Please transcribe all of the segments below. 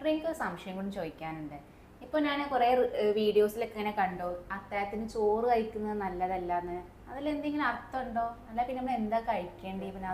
ഡോക്ടറെ സംശയം കൊണ്ട് ചോദിക്കാനുണ്ട്. ഇപ്പൊ ഞാൻ കുറെ വീഡിയോസിലൊക്കെ ഇങ്ങനെ കണ്ടു. അത്താഴത്തിന് ചോറ് കഴിക്കുന്നത് നല്ലതല്ലാന്ന്. എന്തെങ്കിലും അർത്ഥമുണ്ടോ? അല്ല പിന്നെ നമ്മൾ എന്താ കഴിക്കേണ്ടി? പിന്നെ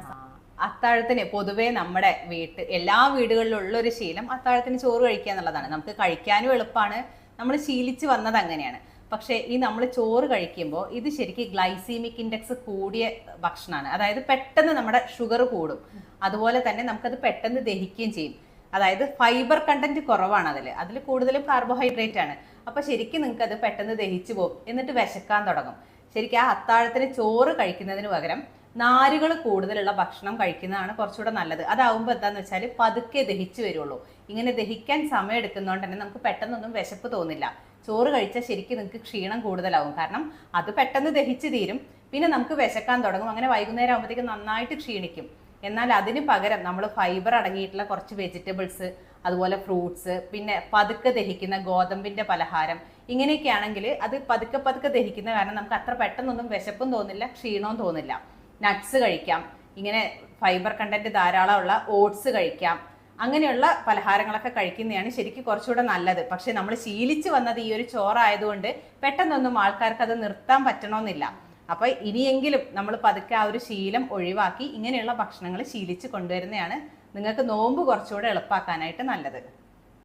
അത്താഴത്തിന് പൊതുവേ നമ്മുടെ വീട്ട് എല്ലാ വീടുകളിലും ഉള്ള ഒരു ശീലം അത്താഴത്തിന് ചോറ് കഴിക്കുക എന്നുള്ളതാണ്. നമുക്ക് കഴിക്കാനും എളുപ്പമാണ് നമ്മൾ ശീലിച്ച് വന്നത് അങ്ങനെയാണ്. പക്ഷേ ഈ നമ്മൾ ചോറ് കഴിക്കുമ്പോൾ ഇത് ശരിക്കും ഗ്ലൈസീമിക് ഇൻഡെക്സ് കൂടിയ ഭക്ഷണമാണ്. അതായത് പെട്ടെന്ന് നമ്മുടെ ഷുഗർ കൂടും. അതുപോലെ തന്നെ നമുക്കത് പെട്ടെന്ന് ദഹിക്കുകയും ചെയ്യും. അതായത് ഫൈബർ കണ്ടന്റ് കുറവാണ് അതിൽ അതിൽ കൂടുതലും കാർബോഹൈഡ്രേറ്റ് ആണ്. അപ്പോൾ ശരിക്കും നിങ്ങൾക്ക് അത് പെട്ടെന്ന് ദഹിച്ചു പോകും. എന്നിട്ട് വിശക്കാൻ തുടങ്ങും. ശരിക്കും ആ അത്താഴത്തിന് ചോറ് കഴിക്കുന്നതിന് പകരം നാരുകൾ കൂടുതലുള്ള ഭക്ഷണം കഴിക്കുന്നതാണ് കുറച്ചുകൂടെ നല്ലത്. അതാവുമ്പോൾ എന്താന്ന് വെച്ചാൽ പതുക്കെ ദഹിച്ചു വരുള്ളൂ. ഇങ്ങനെ ദഹിക്കാൻ സമയം എടുക്കുന്നതുകൊണ്ട് തന്നെ നമുക്ക് പെട്ടെന്നൊന്നും വിശപ്പ് തോന്നില്ല. ചോറ് കഴിച്ചാൽ ശരിക്കും നിങ്ങൾക്ക് ക്ഷീണം കൂടുതലാവും. കാരണം അത് പെട്ടെന്ന് ദഹിച്ചു തീരും. പിന്നെ നമുക്ക് വിശക്കാൻ തുടങ്ങും. അങ്ങനെ വൈകുന്നേരം ആകുമ്പോഴത്തേക്ക് നന്നായിട്ട് ക്ഷീണിക്കും. എന്നാൽ അതിന് പകരം നമ്മൾ ഫൈബർ അടങ്ങിയിട്ടുള്ള കുറച്ച് വെജിറ്റബിൾസ് അതുപോലെ ഫ്രൂട്ട്സ് പിന്നെ പതുക്കെ ദഹിക്കുന്ന ഗോതമ്പിന്റെ പലഹാരം ഇങ്ങനെയൊക്കെ ആണെങ്കിൽ അത് പതുക്കെ പതുക്കെ ദഹിക്കുന്ന കാരണം നമുക്ക് അത്ര പെട്ടെന്നൊന്നും വിശപ്പും തോന്നില്ല ക്ഷീണവും തോന്നില്ല. നട്ട്സ് കഴിക്കാം ഇങ്ങനെ ഫൈബർ കണ്ടന്റ് ധാരാളമുള്ള ഓട്സ് കഴിക്കാം അങ്ങനെയുള്ള പലഹാരങ്ങളൊക്കെ കഴിക്കുന്നതാണ് ശരിക്കും കുറച്ചുകൂടെ നല്ലത്. പക്ഷെ നമ്മൾ ശീലിച്ച് വന്നത് ഈ ഒരു ചോറായതുകൊണ്ട് പെട്ടെന്നൊന്നും ആൾക്കാർക്ക് അത് നിർത്താൻ പറ്റണമെന്നില്ല അപ്പൊ ഇനിയെങ്കിലും നമ്മൾ പതുക്കെ ആ ഒരു ശീലം ഒഴിവാക്കി ഇങ്ങനെയുള്ള ഭക്ഷണങ്ങൾ ശീലിച്ച് കൊണ്ടുവരുന്നതാണ് നിങ്ങൾക്ക് നോമ്പ് കുറച്ചുകൂടെ എളുപ്പാക്കാനായിട്ട് നല്ലത്.